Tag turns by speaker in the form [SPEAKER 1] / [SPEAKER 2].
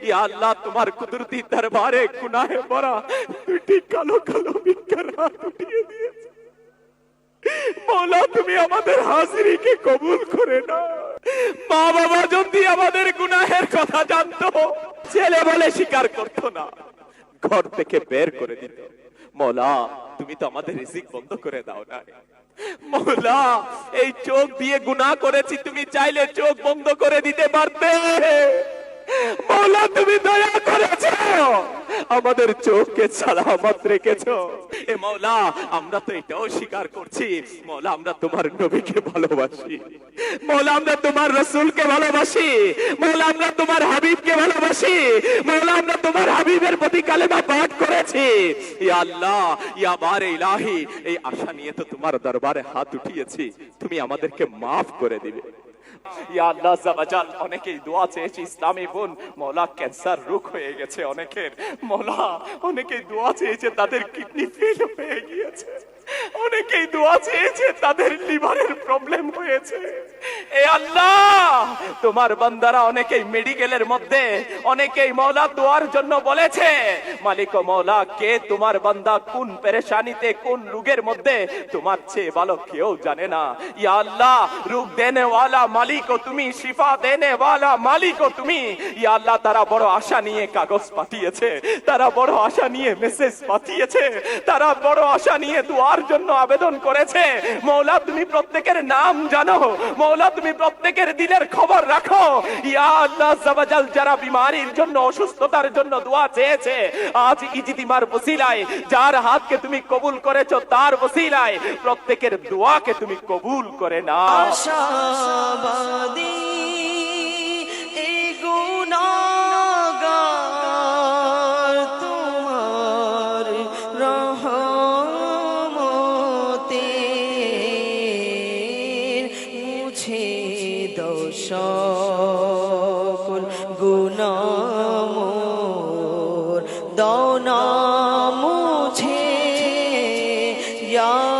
[SPEAKER 1] আল্লাহ তোমার কুদরতি দরবারে গুনাহে ভরা দুটি কালো কালো ভিক্ষার হাত দিয়েছে মৌলা তুমি আমাদের হাজিরিকে কবুল করে না মা বাবা যদি আমাদের গুনাহের কথা জানতো ছেলে বলে স্বীকার করতো না ঘর থেকে বের করে দিত মৌলা তুমি তো আমাদের রিজিক বন্ধ করে দাও না মৌলা এই চোখ দিয়ে গুনাহ করেছি তুমি চাইলে চোখ বন্ধ করে দিতে পারতে তুমি দয়া করেছ। আমাদের চোখকে ছাড়া সালামত রেখেছো। এ মৌলা, আমরা তো এটাও স্বীকার করছি। মৌলা, আমরা তোমার নবীকে ভালোবাসি। মৌলা, আমরা তোমার রসুলকে ভালোবাসি। মৌলা, আমরা তোমার হাবিবকে ভালোবাসি। মৌলা, আমরা তোমার হাবিবের প্রতি কালেমা পাঠ করেছি। ইয়া আল্লাহ, ইয়া বারে ইলাহি, এই আশা নিয়ে তো তোমার দরবারে হাত উঠিয়েছি। তুমি আমাদেরকে মাফ করে দিবে। ইয়া আল্লাহ জাবাজাল অনেকেই দোয়া চেয়েছে, ইসলামী বোন, মৌলা ক্যান্সার রোগ হয়ে গেছে অনেকের। মৌলা, অনেকেই দোয়া চেয়েছে, তাদের কিডনি ফেল হয়ে গিয়েছে। অনেকেই দোয়া চেয়েছে, তাদের লিভারের প্রবলেম হয়েছে। এ আল্লাহ, তোমার বান্দারা অনেকেই মেডিকেলের মধ্যে, অনেকেই মৌলা দোয়ার জন্য বলেছে, মালিক ও মৌলা কে তোমার বান্দা কোন পেরেশানিতে, কোন রোগের মধ্যে, তোমার চেয়ে ভালো কেউ জানে না। ইয়া আল্লাহ, রোগ দেনে ওয়ালা মালিক ও তুমি, শিফা দেনে ওয়ালা মালিক ও তুমি, ইয়া আল্লাহ, তারা বড় আশা নিয়ে কাগজ পাঠিয়েছে, তারা বড় আশা নিয়ে মেসেজ পাঠিয়েছে, তারা বড় আশা নিয়ে দোয়ার জন্য আবেদন করেছে। মৌলা, তুমি প্রত্যেকের নাম জানো। মৌলা, তুমি প্রত্যেকের দিলের খবর রাখো। ইয়া যারা বিমারির জন্য, অসুস্থতার জন্য দোয়া চেয়েছে, আজ ইজিতিমার বসিলায় যার হাতকে তুমি কবুল করেছ, তার বসিলায় প্রত্যেকের দোয়াকে তুমি কবুল করে না
[SPEAKER 2] আশাবাদী সকল গুণাম দৌনা মুছে যা